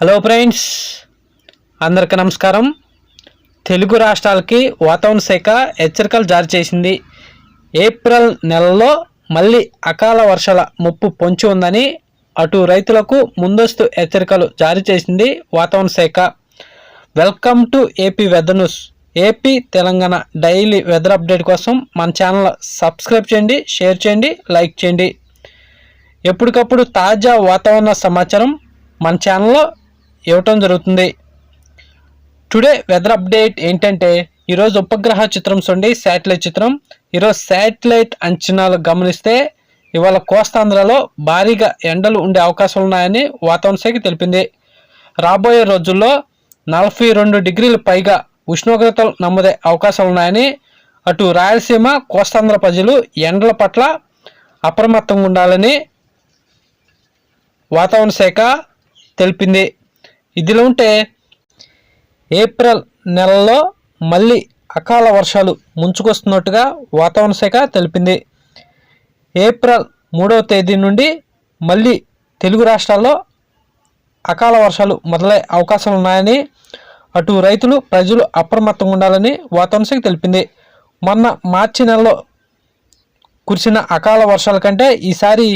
Hello friends అందరికీ నమస్కారం. తెలుగు రాష్ట్రాలకి వాతావరణ శాఖ హెచ్చరికలు జారీ చేసింది. ఏప్రిల్ నెలలో మళ్ళీ అకాల వర్షాల ముప్పు పొంచి ఉందని అటు రైతులకు ముందస్తు హెచ్చరికలు జారీ చేసింది వాతావరణ శాఖ. Welcome to AP weather news AP Telangana daily weather update కోసం మన ఛానల్ సబ్స్క్రైబ్ చేయండి షేర్ చేయండి లైక్ చేయండి. ఎప్పటికప్పుడు తాజా వాతావరణ సమాచారం మన ఛానల్లో ఇవ్వటం జరుగుతుంది. టుడే వెదర్ అప్డేట్ ఏంటంటే ఈరోజు ఉపగ్రహ చిత్రం చూడండి శాటిలైట్ చిత్రం. ఈరోజు శాటిలైట్ అంచనాలు గమనిస్తే ఇవాళ కోస్తాంధ్రలో భారీగా ఎండలు ఉండే అవకాశాలు ఉన్నాయని వాతావరణ శాఖ తెలిపింది. రాబోయే రోజుల్లో నలభై రెండు డిగ్రీలు పైగా ఉష్ణోగ్రతలు నమోదే అవకాశాలు ఉన్నాయని అటు రాయలసీమ కోస్తాంధ్ర ప్రజలు ఎండల పట్ల అప్రమత్తంగా ఉండాలని వాతావరణ శాఖ తెలిపింది. ఇదిలో ఉంటే ఏప్రిల్ నెలలో మళ్ళీ అకాల వర్షాలు ముంచుకొస్తున్నట్టుగా వాతావరణ శాఖ తెలిపింది. ఏప్రిల్ మూడవ తేదీ నుండి మళ్ళీ తెలుగు రాష్ట్రాల్లో అకాల వర్షాలు మొదలయ్యే అవకాశాలు ఉన్నాయని అటు రైతులు ప్రజలు అప్రమత్తంగా ఉండాలని వాతావరణ శాఖ తెలిపింది. మొన్న మార్చి నెలలో కురిసిన అకాల వర్షాల కంటే ఈసారి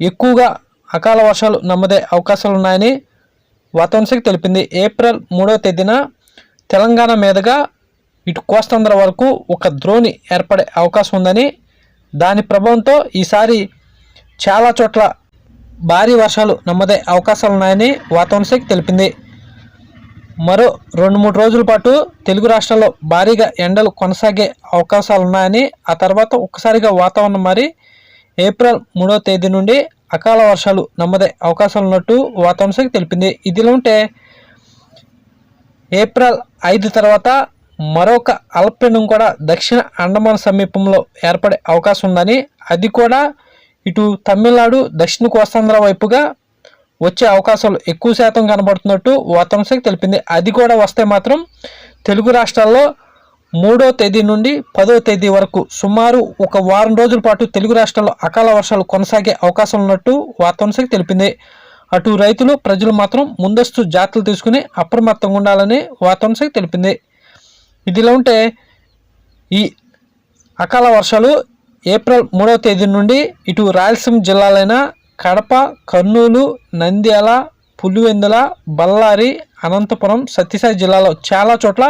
ఎక్కువగా అకాల వర్షాలు నమ్మదే అవకాశాలు ఉన్నాయని వాతావరణ శాఖ తెలిపింది. ఏప్రిల్ మూడవ తేదీన తెలంగాణ మీదుగా ఇటు కోస్తాంధ్ర వరకు ఒక ద్రోణి ఏర్పడే అవకాశం ఉందని దాని ప్రభావంతో ఈసారి చాలా చోట్ల భారీ వర్షాలు నమ్మదే అవకాశాలు ఉన్నాయని వాతావరణ శాఖ తెలిపింది. మరో రెండు మూడు రోజుల పాటు తెలుగు రాష్ట్రాల్లో భారీగా ఎండలు కొనసాగే అవకాశాలు ఉన్నాయని ఆ తర్వాత ఒక్కసారిగా వాతావరణం మరి ఏప్రిల్ మూడవ తేదీ నుండి అకాల వర్షాలు నమ్మదే అవకాశాలు ఉన్నట్టు వాతావరణ శాఖ తెలిపింది. ఇదిలో ఉంటే ఏప్రిల్ ఐదు తర్వాత మరొక అల్పపీడనం కూడా దక్షిణ అండమాన్ సమీపంలో ఏర్పడే అవకాశం ఉందని అది కూడా ఇటు తమిళనాడు దక్షిణ కోస్తాంధ్ర వైపుగా వచ్చే అవకాశాలు ఎక్కువ శాతం కనబడుతున్నట్టు వాతావరణ శాఖ తెలిపింది. అది కూడా వస్తే మాత్రం తెలుగు రాష్ట్రాల్లో మూడో తేదీ నుండి పదో తేదీ వరకు సుమారు ఒక వారం రోజుల పాటు తెలుగు రాష్ట్రాల్లో అకాల వర్షాలు కొనసాగే అవకాశం ఉన్నట్టు వాతావరణ తెలిపింది. అటు రైతులు ప్రజలు మాత్రం ముందస్తు జాగ్రత్తలు తీసుకుని అప్రమత్తంగా ఉండాలని వాతావరణ తెలిపింది. ఇదిలా ఉంటే ఈ అకాల వర్షాలు ఏప్రిల్ మూడవ తేదీ నుండి ఇటు రాయలసీమ జిల్లాలైన కడప కర్నూలు నంద్యాల పులివెందుల బళ్ళారి అనంతపురం సత్యసాయి జిల్లాలో చాలా చోట్ల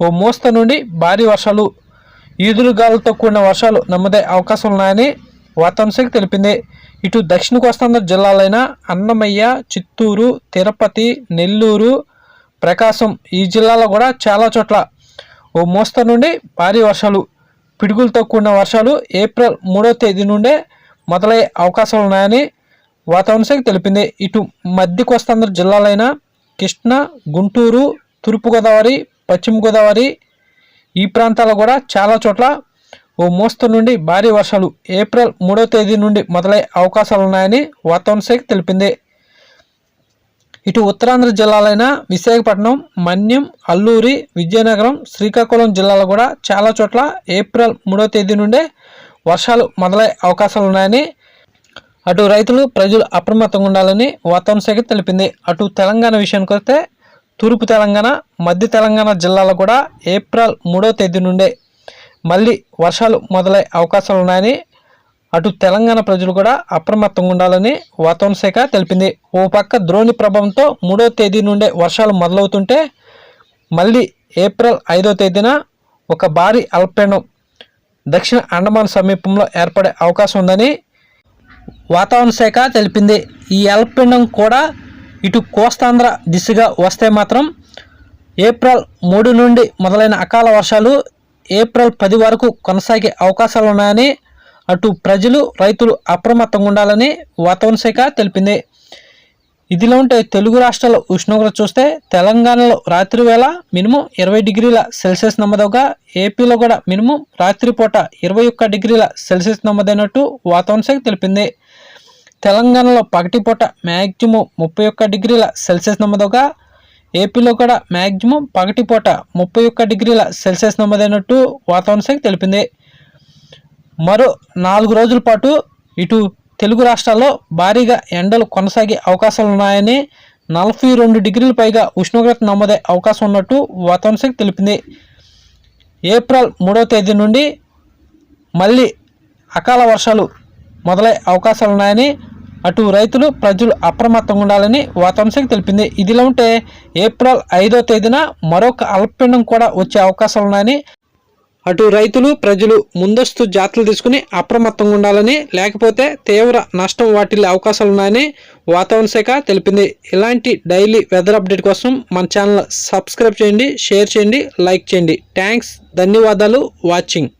ఓ మోస్త నుండి భారీ వర్షాలు ఈదురుగాలతో కూడిన వర్షాలు నమ్మదే అవకాశం ఉన్నాయని వాతావరణ శాఖ తెలిపింది. ఇటు దక్షిణ కోస్తాంధ్ర జిల్లాలైన అన్నమయ్య చిత్తూరు తిరుపతి నెల్లూరు ప్రకాశం ఈ జిల్లాలో కూడా చాలా చోట్ల ఓ మోస్తరు నుండి భారీ వర్షాలు పిడుగులతో కూడిన వర్షాలు ఏప్రిల్ మూడో తేదీ నుండే మొదలయ్యే అవకాశాలు ఉన్నాయని వాతావరణ శాఖ తెలిపింది. ఇటు మధ్య కోస్తాంధ్ర జిల్లాలైన కృష్ణా గుంటూరు తూర్పుగోదావరి పశ్చిమ గోదావరి ఈ ప్రాంతాల్లో కూడా చాలా చోట్ల ఓ మోస్తరు నుండి భారీ వర్షాలు ఏప్రిల్ మూడో తేదీ నుండి మొదలయ్యే అవకాశాలు ఉన్నాయని వాతావరణ శాఖ తెలిపింది. ఇటు ఉత్తరాంధ్ర జిల్లాలైన విశాఖపట్నం మన్యం అల్లూరి విజయనగరం శ్రీకాకుళం జిల్లాలో కూడా చాలా చోట్ల ఏప్రిల్ మూడో తేదీ నుండే వర్షాలు మొదలయ్యే అవకాశాలు ఉన్నాయని అటు రైతులు ప్రజలు అప్రమత్తంగా ఉండాలని వాతావరణ శాఖ తెలిపింది. అటు తెలంగాణ విషయానికి వస్తే తూర్పు తెలంగాణ మధ్య తెలంగాణ జిల్లాలో కూడా ఏప్రిల్ మూడో తేదీ నుండే మళ్ళీ వర్షాలు మొదలయ్యే అవకాశాలు ఉన్నాయని అటు తెలంగాణ ప్రజలు కూడా అప్రమత్తంగా ఉండాలని వాతావరణ శాఖ తెలిపింది. ఓ పక్క ద్రోణి ప్రభావంతో మూడో తేదీ నుండే వర్షాలు మొదలవుతుంటే మళ్ళీ ఏప్రిల్ ఐదో తేదీన ఒక భారీ అల్పపీడనం దక్షిణ అండమాన్ సమీపంలో ఏర్పడే అవకాశం ఉందని వాతావరణ శాఖ తెలిపింది. ఈ అల్పపీడనం కూడా ఇటు కోస్తాంధ్ర దిశగా వస్తే మాత్రం ఏప్రిల్ మూడు నుండి మొదలైన అకాల వర్షాలు ఏప్రిల్ పది వరకు కొనసాగే అవకాశాలు ఉన్నాయని అటు ప్రజలు రైతులు అప్రమత్తంగా ఉండాలని వాతావరణ శాఖ తెలిపింది. ఇదిలో ఉంటే తెలుగు రాష్ట్రాల ఉష్ణోగ్రత చూస్తే తెలంగాణలో రాత్రి వేళ మినిమం ఇరవై డిగ్రీల సెల్సియస్ నమోదవగా ఏపీలో కూడా మినిమం రాత్రిపూట ఇరవై ఒక్క డిగ్రీల సెల్సియస్ నమోదైనట్టు వాతావరణ శాఖ తెలిపింది. తెలంగాణలో పగటిపూట మ్యాక్సిమం ముప్పై ఒక్క డిగ్రీల సెల్సియస్ నమోదవగా ఏపీలో కూడా మ్యాక్సిమం పగటిపూట ముప్పై ఒక్క డిగ్రీల సెల్సియస్ నమోదైనట్టు వాతావరణ శాఖ తెలిపింది. మరో నాలుగు రోజుల పాటు ఇటు తెలుగు రాష్ట్రాల్లో భారీగా ఎండలు కొనసాగే అవకాశాలు ఉన్నాయని నలభై రెండు డిగ్రీల పైగా ఉష్ణోగ్రత నమోదే అవకాశం ఉన్నట్టు వాతావరణ శాఖ తెలిపింది. ఏప్రిల్ మూడవ తేదీ నుండి మళ్ళీ అకాల వర్షాలు మొదలయ్యే అవకాశాలు ఉన్నాయని అటు రైతులు ప్రజలు అప్రమత్తంగా ఉండాలని వాతావరణ తెలిపింది. ఇదిలా ఉంటే ఏప్రిల్ ఐదో తేదీన మరొక అల్పపీడనం కూడా వచ్చే అవకాశాలు ఉన్నాయని అటు రైతులు ప్రజలు ముందస్తు జాగ్రత్తలు తీసుకుని అప్రమత్తంగా ఉండాలని లేకపోతే తీవ్ర నష్టం వాటిల్లే అవకాశాలు ఉన్నాయని వాతావరణ శాఖ తెలిపింది. ఇలాంటి డైలీ వెదర్ అప్డేట్ కోసం మన ఛానల్ సబ్స్క్రైబ్ చేయండి షేర్ చేయండి లైక్ చేయండి. థ్యాంక్స్ ధన్యవాదాలు వాచింగ్.